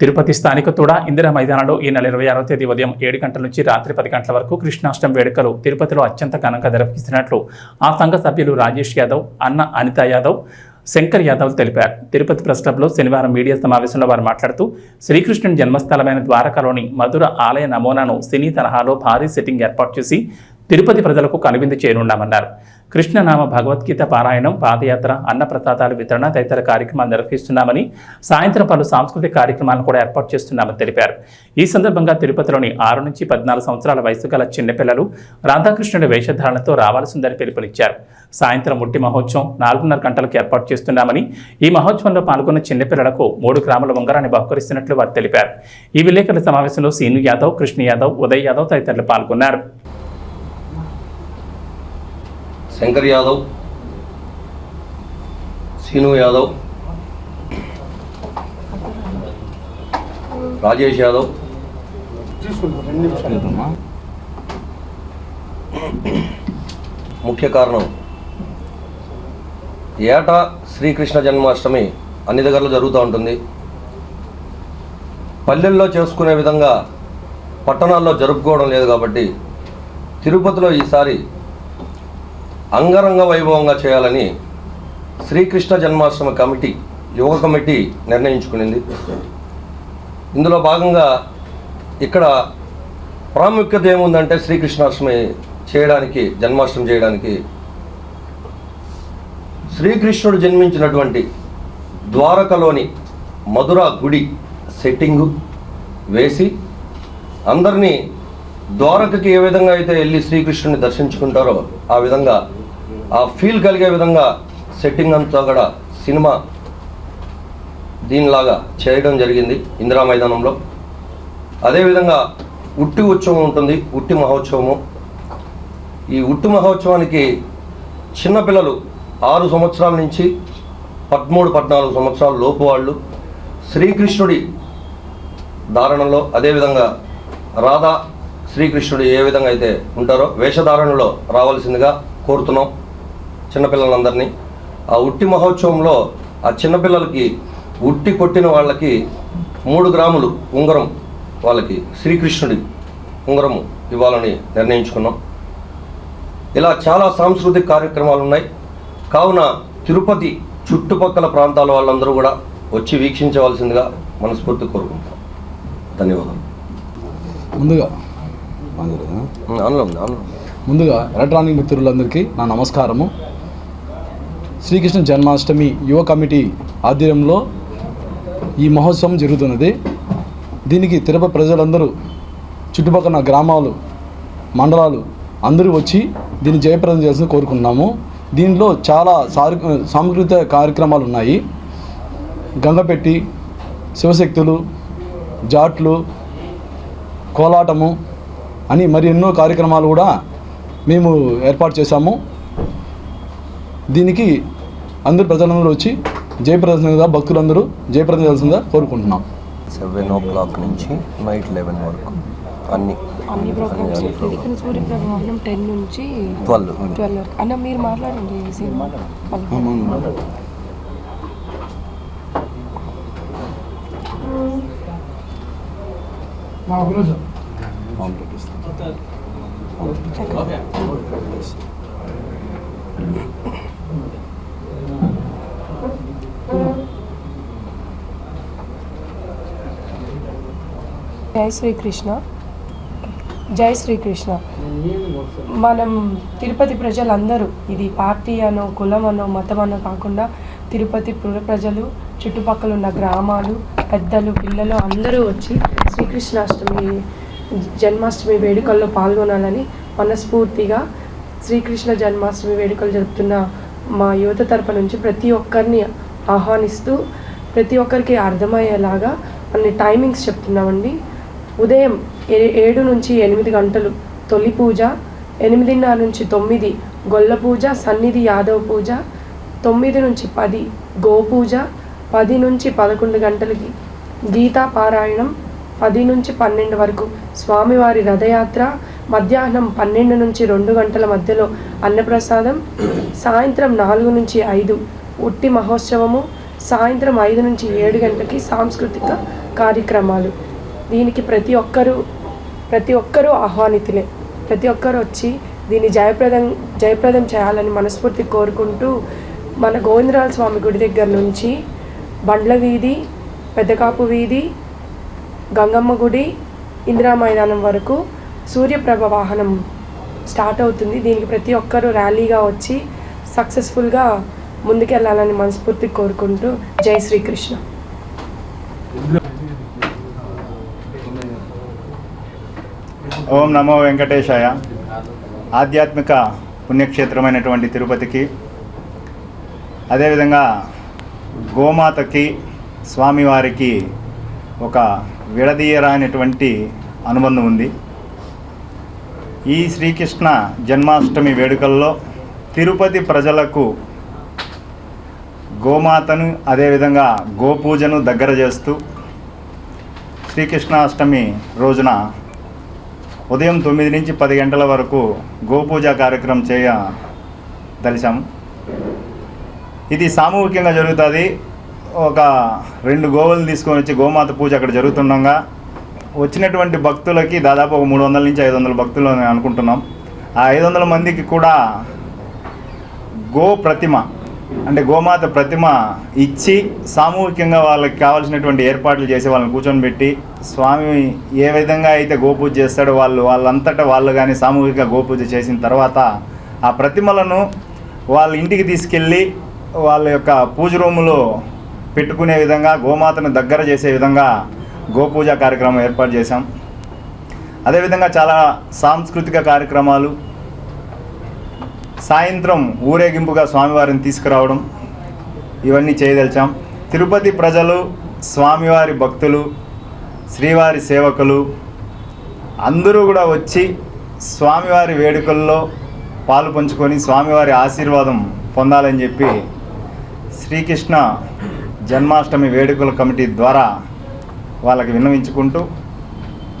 తిరుపతి స్థానిక తోడ ఇందిరా మైదానంలో ఈ నెల ఇరవై ఆరో తేదీ ఉదయం ఏడు గంటల నుంచి రాత్రి పది గంటల వరకు కృష్ణాష్టమి వేడుకలు తిరుపతిలో అత్యంత ఘనంగా జరిపిస్తున్నట్లు ఆ సంఘ సభ్యులు రాజేష్ యాదవ్ అన్న అనిత యాదవ్ శంకర్ యాదవ్ తెలిపారు. తిరుపతి ప్రెస్ క్లబ్లో శనివారం మీడియా సమావేశంలో వారు మాట్లాడుతూ శ్రీకృష్ణుని జన్మస్థలమైన ద్వారకాలోని మధుర ఆలయ నమూనాను సినీ తరహాలో భారీ సెట్టింగ్ ఏర్పాటు చేసి తిరుపతి ప్రజలకు కనువిందు చేయనున్నామన్నారు. కృష్ణనామ భగవద్గీత పారాయణం పాదయాత్ర అన్నప్రసాదాలు వితరణ తదితర కార్యక్రమాలు నిర్వహిస్తున్నామని సాయంత్రం పలు సాంస్కృతిక కార్యక్రమాలను కూడా ఏర్పాటు చేస్తున్నామని తెలిపారు. ఈ సందర్భంగా తిరుపతిలోని ఆరు నుంచి పద్నాలుగు సంవత్సరాల వయసు గల చిన్నపిల్లలు రాధాకృష్ణుడి వేషధారణతో రావాల్సిందని పిలుపునిచ్చారు. సాయంత్రం ముట్టి మహోత్సవం నాలుగున్నర గంటలకు ఏర్పాటు చేస్తున్నామని ఈ మహోత్సవంలో పాల్గొన్న చిన్నపిల్లలకు మూడు గ్రాముల ఉంగరాన్ని బహుకరిస్తున్నట్లు వారు తెలిపారు. ఈ విలేకరుల సమావేశంలో సీను యాదవ్ కృష్ణ యాదవ్ ఉదయ్ యాదవ్ తదితరులు పాల్గొన్నారు. శంకర్ యాదవ్ సీను యాదవ్ రాజేష్ యాదవ్. ముఖ్య కారణం. ఏటా శ్రీకృష్ణ జన్మాష్టమి అన్ని దగ్గరలో జరుగుతూ ఉంటుంది. పల్లెల్లో చేసుకునే విధంగా పట్టణాల్లో జరుపుకోవడం లేదు కాబట్టి తిరుపతిలో ఈసారి అంగరంగ వైభవంగా చేయాలని శ్రీకృష్ణ జన్మాశ్రమ కమిటీ యువ కమిటీ నిర్ణయించుకునింది. ఇందులో భాగంగా ఇక్కడ ప్రాముఖ్యత ఏముందంటే శ్రీకృష్ణాష్టమి చేయడానికి జన్మాష్టమి చేయడానికి శ్రీకృష్ణుడు జన్మించినటువంటి ద్వారకలోని మధుర గుడి సెట్టింగు వేసి అందరినీ ద్వారకకి ఏ విధంగా అయితే వెళ్ళి శ్రీకృష్ణుని దర్శించుకుంటారో ఆ విధంగా ఆ ఫీల్ కలిగే విధంగా సెట్టింగ్ అంతా కూడా సినిమా దీనిలాగా చేయడం జరిగింది ఇందిరా మైదానంలో. అదేవిధంగా ఉట్టి ఉత్సవం ఉంటుంది ఉట్టి మహోత్సవము. ఈ ఉట్టి మహోత్సవానికి చిన్నపిల్లలు ఆరు సంవత్సరాల నుంచి పదమూడు పద్నాలుగు సంవత్సరాల లోపు వాళ్ళు శ్రీకృష్ణుడి ధారణలో అదేవిధంగా రాధా శ్రీకృష్ణుడు ఏ విధంగా అయితే ఉంటారో వేషధారణలో రావాల్సిందిగా కోరుతున్నాం చిన్నపిల్లలందరినీ. ఆ ఉట్టి మహోత్సవంలో ఆ చిన్నపిల్లలకి ఉట్టి కొట్టిన వాళ్ళకి మూడు గ్రాములు ఉంగరం వాళ్ళకి శ్రీకృష్ణుడి ఉంగరము ఇవ్వాలని నిర్ణయించుకున్నాం. ఇలా చాలా సాంస్కృతిక కార్యక్రమాలు ఉన్నాయి. కావున తిరుపతి చుట్టుపక్కల ప్రాంతాల వాళ్ళందరూ కూడా వచ్చి వీక్షించవలసిందిగా మనస్ఫూర్తి కోరుకుంటాం ధన్యవాదాలు. ముందుగా ఉంది ఆన్లో ముందుగా ఎలక్ట్రానిక్ మిత్రులందరికీ నా నమస్కారము. శ్రీకృష్ణ జన్మాష్టమి యువ కమిటీ ఆధ్వర్యంలో ఈ మహోత్సవం జరుగుతున్నది. దీనికి తిరుపతి ప్రజలందరూ చుట్టుపక్కల గ్రామాలు మండలాలు అందరూ వచ్చి దీన్ని జయప్రదం చేయాల్సింది కోరుకున్నాము దీనిలో చాలా సారు సాంస్కృతిక కార్యక్రమాలు ఉన్నాయి. గంగపెట్టి శివశక్తులు జాట్లు కోలాటము అని మరి ఎన్నో కార్యక్రమాలు కూడా మేము ఏర్పాటు చేశాము. దీనికి అందరు ప్రజలందరూ వచ్చి జయప్రదంగా భక్తులందరూ జయప్రదం చేయాల్సిందిగా కోరుకుంటున్నాం. సెవెన్ ఓ క్లాక్ నుంచి నైట్ లెవెన్ వరకు అన్ని అన్ని ప్రోగ్రామ్స్ ఇక్కడ సూర్యప్రభావం టెన్ నుంచి ట్వెల్వ్. ట్వెల్వ్ వరకు. అన్న మీరు మాట్లాడండి ఈ సినిమా జై శ్రీకృష్ణ. జై శ్రీకృష్ణ. మనం తిరుపతి ప్రజలందరూ ఇది పార్టీ అనో కులం అనో మతం అనో కాకుండా తిరుపతి ప్రజలు చుట్టుపక్కల ఉన్న గ్రామాలు పెద్దలు పిల్లలు అందరూ వచ్చి శ్రీకృష్ణాష్టమి జన్మాష్టమి వేడుకల్లో పాల్గొనాలని మనస్ఫూర్తిగా శ్రీకృష్ణ జన్మాష్టమి వేడుకలు జరుపుతున్న మా యువత తరపు నుంచి ప్రతి ఒక్కరిని ఆహ్వానిస్తూ ప్రతి ఒక్కరికి అర్థమయ్యేలాగా అన్ని టైమింగ్స్ చెప్తున్నామండి. ఉదయం ఏ- ఏడు నుంచి ఎనిమిది గంటలు తొలి పూజ ఎనిమిదిన్నర నుంచి తొమ్మిది గొల్ల పూజ సన్నిధి యాదవ్ పూజ తొమ్మిది నుంచి పది గోపూజ పది నుంచి పదకొండు గంటలకి గీతా పారాయణం పది నుంచి పన్నెండు వరకు స్వామివారి రథయాత్ర మధ్యాహ్నం పన్నెండు నుంచి రెండు గంటల మధ్యలో అన్నప్రసాదం సాయంత్రం నాలుగు నుంచి ఐదు ఉట్టి మహోత్సవము సాయంత్రం ఐదు నుంచి ఏడు గంటలకి సాంస్కృతిక కార్యక్రమాలు. దీనికి ప్రతి ఒక్కరూ ప్రతి ఒక్కరూ ఆహ్వానితులే. ప్రతి ఒక్కరు వచ్చి దీన్ని జయప్రదం జయప్రదం చేయాలని మనస్ఫూర్తి కోరుకుంటూ మన గోవిందరాల స్వామి గుడి దగ్గర నుంచి బండ్ల వీధి పెద్దకాపు వీధి గంగమ్మ గుడి ఇందిరా మైదానం వరకు సూర్యప్రభ వాహనం స్టార్ట్ అవుతుంది. దీనికి ప్రతి ఒక్కరూ ర్యాలీగా వచ్చి సక్సెస్ఫుల్గా ముందుకెళ్ళాలని మనస్ఫూర్తి కోరుకుంటూ జై శ్రీకృష్ణ. ఓం నమో వెంకటేశాయ. ఆధ్యాత్మిక పుణ్యక్షేత్రమైనటువంటి తిరుపతికి అదేవిధంగా గోమాతకి స్వామివారికి ఒక విడదీయరానటువంటి అనుబంధం ఉంది. ఈ శ్రీకృష్ణ జన్మాష్టమి వేడుకల్లో తిరుపతి ప్రజలకు గోమాతను అదేవిధంగా గోపూజను దగ్గర చేస్తూ శ్రీకృష్ణాష్టమి రోజున ఉదయం తొమ్మిది నుంచి పది గంటల వరకు గోపూజ కార్యక్రమం చేయ దలిచాం ఇది సామూహికంగా జరుగుతుంది. ఒక రెండు గోవులు తీసుకొని వచ్చి గోమాత పూజ అక్కడ జరుగుతుండగా వచ్చినటువంటి భక్తులకి దాదాపు ఒక మూడు వందల నుంచి ఐదు వందల భక్తులు అనుకుంటున్నాం. ఆ ఐదు వందల మందికి కూడా గో ప్రతిమ అంటే గోమాత ప్రతిమ ఇచ్చి సామూహికంగా వాళ్ళకి కావాల్సినటువంటి ఏర్పాట్లు చేసి వాళ్ళని కూర్చొని పెట్టి స్వామి ఏ విధంగా అయితే గోపూజ చేస్తాడో వాళ్ళు వాళ్ళంతటా వాళ్ళు కానీ సామూహిక గోపూజ చేసిన తర్వాత ఆ ప్రతిమలను వాళ్ళ ఇంటికి తీసుకెళ్ళి వాళ్ళ యొక్క పూజ రూములో పెట్టుకునే విధంగా గోమాతను దగ్గర చేసే విధంగా గోపూజ కార్యక్రమం ఏర్పాటు చేశాం. అదేవిధంగా చాలా సాంస్కృతిక కార్యక్రమాలు సాయంత్రం ఊరేగింపుగా స్వామివారిని తీసుకురావడం ఇవన్నీ చేయదలిచాం. తిరుపతి ప్రజలు స్వామివారి భక్తులు శ్రీవారి సేవకులు అందరూ కూడా వచ్చి స్వామివారి వేడుకల్లో పాలు పంచుకొని స్వామివారి ఆశీర్వాదం పొందాలని చెప్పి శ్రీకృష్ణ జన్మాష్టమి వేడుకల కమిటీ ద్వారా వాళ్ళకి విన్నవించుకుంటూ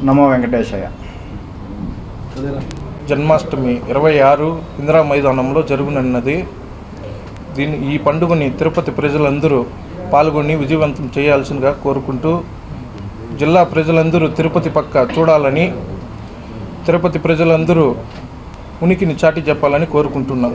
నమో వెంకటేశయ్య. జన్మాష్టమి ఇరవై ఆరు ఇందిరా మైదానంలో జరుగునున్నది. దీని ఈ పండుగని తిరుపతి ప్రజలందరూ పాల్గొని విజయవంతం చేయాల్సిందిగా కోరుకుంటూ జిల్లా ప్రజలందరూ తిరుపతి పక్క చూడాలని తిరుపతి ప్రజలందరూ ఉనికిని చాటి చెప్పాలని కోరుకుంటున్నాం.